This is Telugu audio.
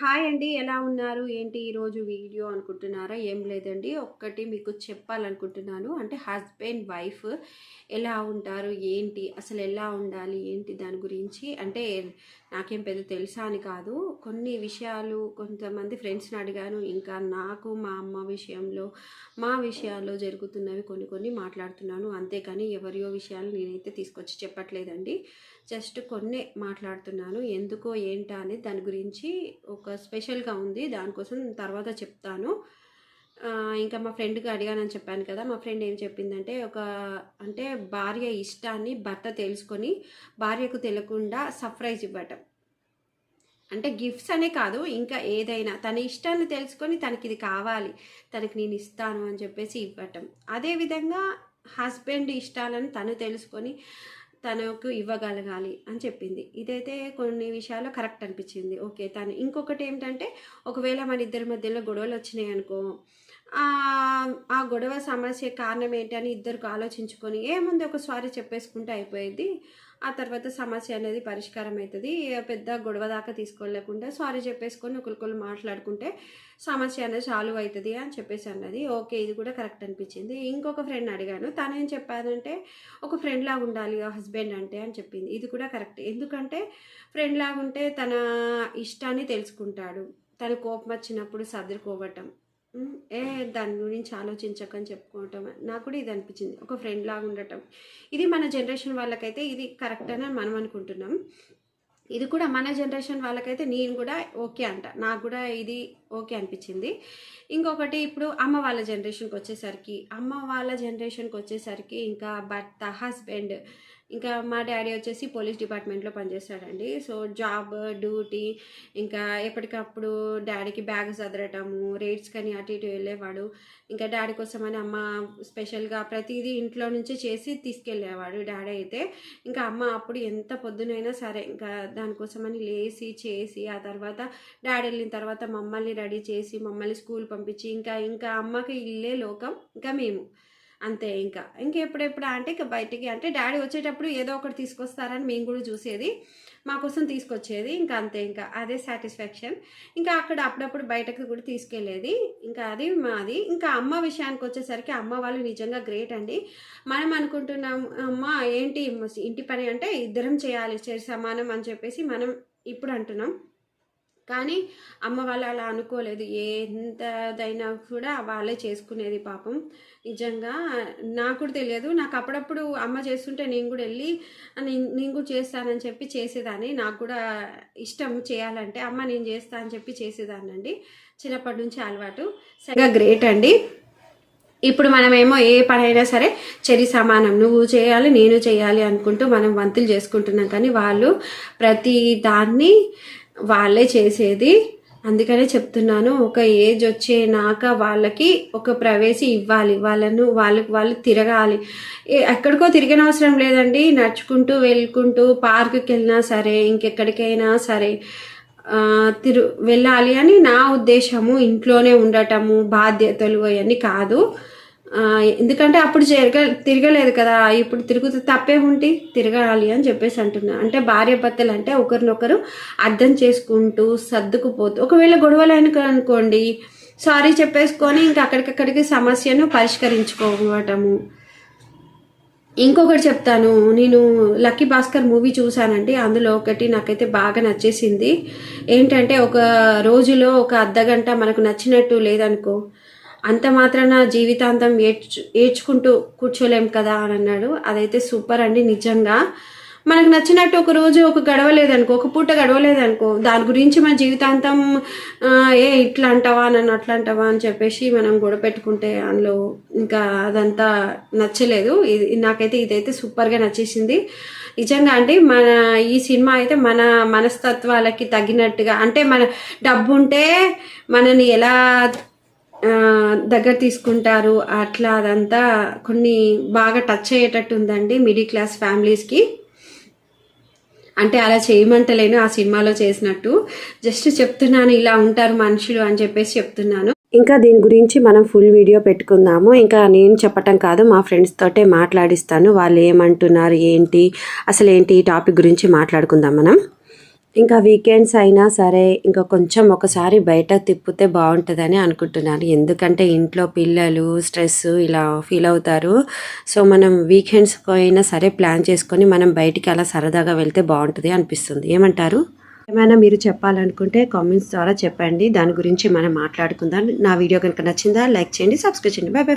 హాయ్ అండి ఎలా ఉన్నారు? ఏంటి ఈరోజు వీడియో అనుకుంటున్నారా? ఏం లేదండి ఒక్కటి మీకు చెప్పాలనుకుంటున్నాను. అంటే హస్బెండ్ వైఫ్ ఎలా ఉంటారు? ఏంటి? అసలు ఎలా ఉండాలి? ఏంటి దాని గురించి? అంటే నాకేం పెద్ద తెలుసా అని కాదు. కొన్ని విషయాలు కొంతమంది ఫ్రెండ్స్ని అడిగాను. ఇంకా నాకు మా అమ్మ విషయంలో మా విషయాల్లో జరుగుతున్నవి కొన్ని కొన్ని మాట్లాడుతున్నాను. అంతేకాని ఎవరియో విషయాలు నేనైతే తీసుకొచ్చి చెప్పట్లేదండి. జస్ట్ కొన్ని మాట్లాడుతున్నాను. ఎందుకో ఏంటా అనేది దాని గురించి ఒక స్పెషల్గా ఉంది. దానికోసం తర్వాత చెప్తాను. ఇంకా మా ఫ్రెండ్కి అడిగానని చెప్పాను కదా మా ఫ్రెండ్ ఏం చెప్పిందంటే ఒక అంటే భార్య ఇష్టాన్ని భర్త తెలుసుకొని భార్యకు తెలియకుండా సర్ప్రైజ్ ఇవ్వటం. అంటే గిఫ్ట్స్ అనే కాదు ఇంకా ఏదైనా తన ఇష్టాన్ని తెలుసుకొని తనకి ఇది కావాలి తనకి నేను ఇస్తాను అని చెప్పేసి ఇవ్వటం. అదేవిధంగా హస్బెండ్ ఇష్టాలను తను తెలుసుకొని తనకు ఇవ్వగలగాలి అని చెప్పింది. ఇదైతే కొన్ని విషయాల్లో కరెక్ట్ అనిపించింది. ఓకే తను ఇంకొకటి ఏమిటంటే ఒకవేళ మన ఇద్దరి మధ్యలో గొడవలు వచ్చినాయి అనుకో ఆ గొడవ సమస్య కారణం ఏంటని ఇద్దరికి ఆలోచించుకొని ఏముంది ఒక సారీ చెప్పేసుకుంటే అయిపోయింది ఆ తర్వాత సమస్య అనేది పరిష్కారం అవుతుంది పెద్ద గొడవ దాకా తీసుకోలేకుండా సారీ చెప్పేసుకొని ఒకరికొకరు మాట్లాడుకుంటే సమస్య అనేది సాల్వ్ అవుతుంది అని చెప్పేసి అన్నది. ఓకే ఇది కూడా కరెక్ట్ అనిపించింది. ఇంకొక ఫ్రెండ్ అడిగాను. తను ఏం చెప్పానంటే ఒక ఫ్రెండ్ లాగా ఉండాలి హస్బెండ్ అంటే అని చెప్పింది. ఇది కూడా కరెక్ట్. ఎందుకంటే ఫ్రెండ్ లాగా ఉంటే తన ఇష్టాన్ని తెలుసుకుంటాడు. తన కోపం వచ్చినప్పుడు సర్దుకోవటం. ఏ దాని గురించి ఆలోచించకని చెప్పుకోవటం నాకు కూడా ఇది అనిపించింది. ఒక ఫ్రెండ్ లాగా ఉండటం. ఇది మన జనరేషన్ వాళ్ళకైతే ఇది కరెక్ట్ అని మనం అనుకుంటున్నాం. ఇది కూడా మన జనరేషన్ వాళ్ళకైతే నేను కూడా ఓకే అంట. నాకు కూడా ఇది ఓకే అనిపించింది. ఇంకొకటి ఇప్పుడు అమ్మ వాళ్ళ జనరేషన్కి వచ్చేసరికి అమ్మ వాళ్ళ జనరేషన్కి వచ్చేసరికి ఇంకా భర్త హస్బెండ్ ఇంకా మా డాడీ వచ్చేసి పోలీస్ డిపార్ట్మెంట్లో పనిచేస్తాడండి. సో జాబ్ డ్యూటీ ఇంకా ఎప్పటికప్పుడు డాడీకి బ్యాగ్ చదరటము రేట్స్ కానీ అటు ఇటు వెళ్ళేవాడు. ఇంకా డాడీ కోసమని అమ్మ స్పెషల్గా ప్రతిదీ ఇంట్లో నుంచి చేసి తీసుకెళ్ళేవాడు డాడీ అయితే. ఇంకా అమ్మ అప్పుడు ఎంత పొద్దునైనా సరే ఇంకా దానికోసమని లేచి చేసి ఆ తర్వాత డాడీ వెళ్ళిన తర్వాత మమ్మల్ని రెడీ చేసి మమ్మల్ని స్కూల్ పంపించి ఇంకా ఇంకా అమ్మకి ఇల్లే లోకం ఇంకా మేము. అంతే ఇంకా. ఇంకెప్పుడెప్పుడు అంటే ఇంకా బయటికి అంటే డాడీ వచ్చేటప్పుడు ఏదో ఒకటి తీసుకొస్తారని మేము కూడా చూసేది. మా కోసం తీసుకొచ్చేది. ఇంకా అంతే ఇంకా. అదే సాటిస్ఫాక్షన్. ఇంకా అక్కడ అప్పుడప్పుడు బయటకు కూడా తీసుకెళ్ళేది. ఇంకా అది మాది. ఇంకా అమ్మ విషయానికి వచ్చేసరికి అమ్మ వాళ్ళు నిజంగా గ్రేట్ అండి. మనం అనుకుంటున్నాం అమ్మ ఏంటి? ఇంటి పని అంటే ఇద్దరం చేయాలి చేసి సమానం అని చెప్పేసి మనం ఇప్పుడు అంటున్నాం. కానీ అమ్మ వాళ్ళు అలా అనుకోలేదు. ఎంతదైనా కూడా వాళ్ళే చేసుకునేది పాపం. నిజంగా నాకు కూడా తెలియదు. నాకు అప్పుడప్పుడు అమ్మ చేస్తుంటే నేను కూడా వెళ్ళి నేను నేను కూడా చేస్తానని చెప్పి చేసేదాన్ని. నాకు కూడా ఇష్టం చేయాలంటే అమ్మ నేను చేస్తా అని చెప్పి చేసేదాన్ని అండి. చిన్నప్పటి నుంచి అలవాటు. సరిగా గ్రేట్ అండి. ఇప్పుడు మనమేమో ఏ పనైనా సరే చెరి సమానం. నువ్వు చేయాలి నేను చేయాలి అనుకుంటూ మనం వంతులు చేసుకుంటున్నాం. కానీ వాళ్ళు ప్రతి దాన్ని వాళ్ళే చేసేది. అందుకనే చెప్తున్నాను ఒక ఏజ్ వచ్చేనాక వాళ్ళకి ఒక ప్రవేశి ఇవ్వాలి. వాళ్ళను వాళ్ళకి వాళ్ళు తిరగాలి. ఏ- ఎక్కడికో తిరిగిన అవసరం లేదండి. నడుచుకుంటూ వెళ్ళుకుంటూ పార్కుకి వెళ్ళినా సరే ఇంకెక్కడికైనా సరే తిరు వెళ్ళాలి అని నా ఉద్దేశము. ఇంట్లోనే ఉండటము బాధ్యతలు అవన్నీ కాదు. ఎందుకంటే అప్పుడు తిరగ తిరగలేదు కదా. ఇప్పుడు తిరుగుతూ తప్పేముంటి తిరగాలి అని చెప్పేసి అంటున్నా. అంటే భార్య భర్తలు అంటే ఒకరినొకరు అర్థం చేసుకుంటూ సర్దుకుపోతూ ఒకవేళ గొడవలు అయిన అనుకోండి సారీ చెప్పేసుకొని ఇంకా అక్కడికక్కడికి సమస్యను పరిష్కరించుకోవటము. ఇంకొకటి చెప్తాను. నేను లక్కీ భాస్కర్ మూవీ చూశానండి. అందులో ఒకటి నాకైతే బాగా నచ్చేసింది. ఏంటంటే ఒక రోజులో ఒక అర్ధ గంట మనకు నచ్చినట్టు లేదనుకో అంత మాత్రాన జీవితాంతం ఏడ్చు ఏడ్చుకుంటూ కూర్చోలేం కదా అని అన్నాడు. అదైతే సూపర్ అండి నిజంగా. మనకు నచ్చినట్టు ఒక రోజు ఒక గడవలేదనుకో ఒక పూట గడవలేదనుకో దాని గురించి మన జీవితాంతం ఏ ఇట్లా అంటావా నన్ను అట్లా అంటావా అని చెప్పేసి మనం గొడవ పెట్టుకుంటే అందులో ఇంకా అదంతా నచ్చలేదు. ఇది నాకైతే ఇదైతే సూపర్గా నచ్చేసింది. నిజంగా అండి మన ఈ సినిమా అయితే మన మనస్తత్వాలకి తగినట్టుగా అంటే మన డబ్బు ఉంటే మనని ఎలా దగ్గర తీసుకుంటారు. అట్లా అదంతా కొన్ని బాగా టచ్ అయ్యేటట్టు ఉందండి మిడిల్ క్లాస్ ఫ్యామిలీస్కి అంటే అలా చేయమంటలేను ఆ సినిమాలో చేసినట్టు. జస్ట్ చెప్తున్నాను ఇలా ఉంటారు మనుషులు అని చెప్పేసి చెప్తున్నాను. ఇంకా దీని గురించి మనం ఫుల్ వీడియో పెట్టుకుందాము. ఇంకా నేను చెప్పటం కాదు మా ఫ్రెండ్స్ తోటే మాట్లాడిస్తాను. వాళ్ళు ఏమంటున్నారు ఏంటి అసలు ఏంటి ఈ టాపిక్ గురించి మాట్లాడుకుందాం మనం. ఇంకా వీకెండ్స్ అయినా సరే ఇంకా కొంచెం ఒకసారి బయట తిప్పితే బాగుంటుందని అనుకుంటున్నాను. ఎందుకంటే ఇంట్లో పిల్లలు స్ట్రెస్ ఇలా ఫీల్ అవుతారు. సో మనం వీకెండ్స్ అయినా సరే ప్లాన్ చేసుకొని మనం బయటికి అలా సరదాగా వెళ్తే బాగుంటుంది అనిపిస్తుంది. ఏమంటారు? ఏమైనా మీరు చెప్పాలనుకుంటే కామెంట్స్ ద్వారా చెప్పండి. దాని గురించి మనం మాట్లాడుకుందాం. నా వీడియో కనుక నచ్చిందా లైక్ చేయండి సబ్స్క్రైబ్ చేయండి. By by